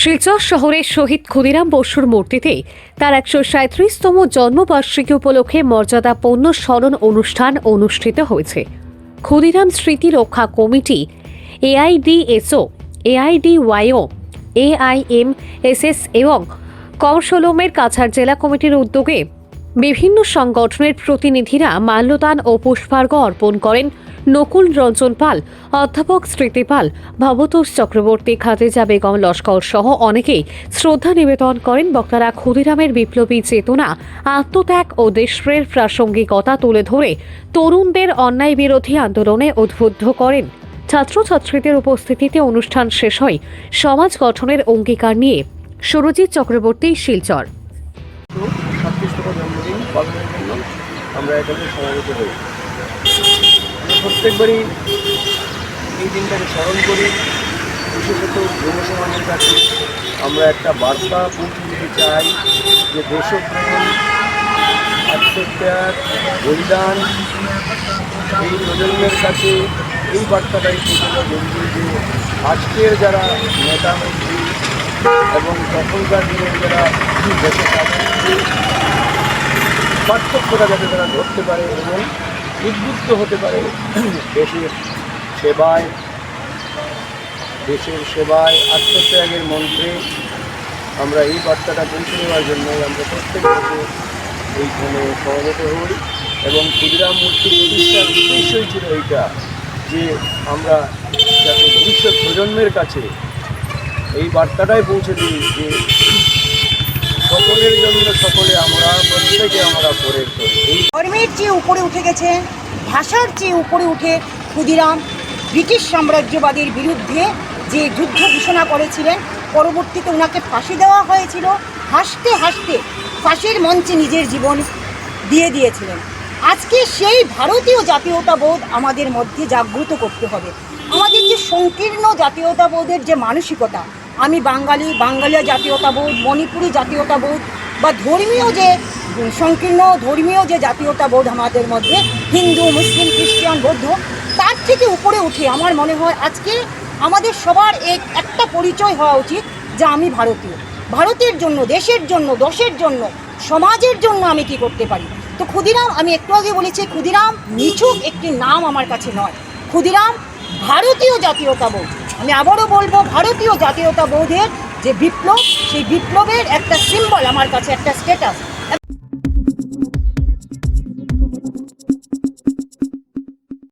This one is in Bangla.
শিলচর শহরের শহীদ ক্ষুদিরাম বসুর মূর্তিতে তার একশো সাঁত্রিশতম জন্মবার্ষিকী উপলক্ষে মর্যাদাপূর্ণ স্মরণ অনুষ্ঠান অনুষ্ঠিত হয়েছে। ক্ষুদিরাম স্মৃতি রক্ষা কমিটি, এআইডিএসও, এআইডিওয়াইও, এআইএমএসএস এবং কৌশলমের কাছাড় জেলা কমিটির উদ্যোগে বিভিন্ন সংগঠনের প্রতিনিধিরা মাল্যদান ও পুষ্পার্ঘ্য অর্পণ করেন। নকুল রঞ্জন পাল, অধ্যাপক স্মৃতি পাল, ভবতোষ চক্রবর্তী খাদিজা বেগম লস্কর সহ অনেকেই শ্রদ্ধা নিবেদন করেন বক্তারা ক্ষুদিরামের বিপ্লবী চেতনা, আত্মত্যাগ ও দেশের প্রাসঙ্গিকতা তুলে ধরে তরুণদের অন্যায় বিরোধী আন্দোলনে উদ্বুদ্ধ করেন। ছাত্রছাত্রীদের উপস্থিতিতে অনুষ্ঠান শেষ হয়। সমাজ গঠনের অঙ্গীকার নিয়ে সুরজিৎ চক্রবর্তী শিলচর। জন্য আমরা এখানে সমাবেত হই। প্রত্যেকবারই এই দিনটাকে স্মরণ করি। বিশেষত যুব সমাজের কাছে আমরা একটা বার্তা পৌঁছে দিতে চাই যে দেশপ্রেম, আত্মত্যাগ, বলিদান এই প্রজন্মের কাছে এই বার্তাটাই পৌঁছানো জরুরি যে আজকের যারা নেতা মন্ত্রী এবং তখনকার দিনের যারা দেশে কাজ পার্থক্যটা যাতে তারা ধরতে পারে এবং উদ্বুদ্ধ হতে পারে, দেশের সেবায় দেশের সেবায় আত্মত্যাগের মন্ত্রে আমরা এই বার্তাটা পৌঁছে দেওয়ার জন্যই আমরা প্রত্যেক বছর এইখানে সমবেত হই এবং ক্ষুদিরাম মূর্তি প্রতিষ্ঠার উদ্দেশ্যই ছিল এইটা যে আমরা যাতে ভবিষ্যৎ প্রজন্মের কাছে এই বার্তাটাই পৌঁছে দিই যে সকলের জন্য সকলে ধর্মের চেয়ে উপরে উঠে গেছে, ভাষার চেয়ে উপরে উঠে ক্ষুদিরাম। ব্রিটিশ সাম্রাজ্যবাদের বিরুদ্ধে যে যুদ্ধ ঘোষণা করেছিলেন, পরবর্তীতে ওনাকে ফাঁসি দেওয়া হয়েছিল। হাসতে হাসতে ফাঁসির মঞ্চে নিজের জীবন দিয়ে দিয়েছিলেন। আজকে সেই ভারতীয় জাতীয়তাবোধ আমাদের মধ্যে জাগ্রত করতে হবে। আমাদের যে সংকীর্ণ জাতীয়তাবোধের যে মানসিকতা, আমি বাঙালি, বাঙালিয়া জাতীয়তাবোধ, মণিপুরি জাতীয়তাবোধ বা ধর্মীয় যে সংকীর্ণ ধর্মীয় যে জাতীয়তাবোধ আমাদের মধ্যে, হিন্দু, মুসলিম, খ্রিস্টান, বৌদ্ধ, তার থেকে উপরে উঠে আমার মনে হয় আজকে আমাদের সবার এক, একটা পরিচয় হওয়া উচিত যে আমি ভারতীয়। ভারতের জন্য, দেশের জন্য, দশের জন্য, সমাজের জন্য আমি কি করতে পারি? তো ক্ষুদিরাম, আমি একটু আগে বলেছি, ক্ষুদিরাম নিছক একটি নাম আমার কাছে নয়। ক্ষুদিরাম, ভারতীয় জাতীয়তাবোধ আমি আবারও বলব, ভারতীয় জাতীয়তাবোধের যে বিপ্লব, সেই বিপ্লবের একটা সিম্বল আমার কাছে, একটা স্ট্যাটাস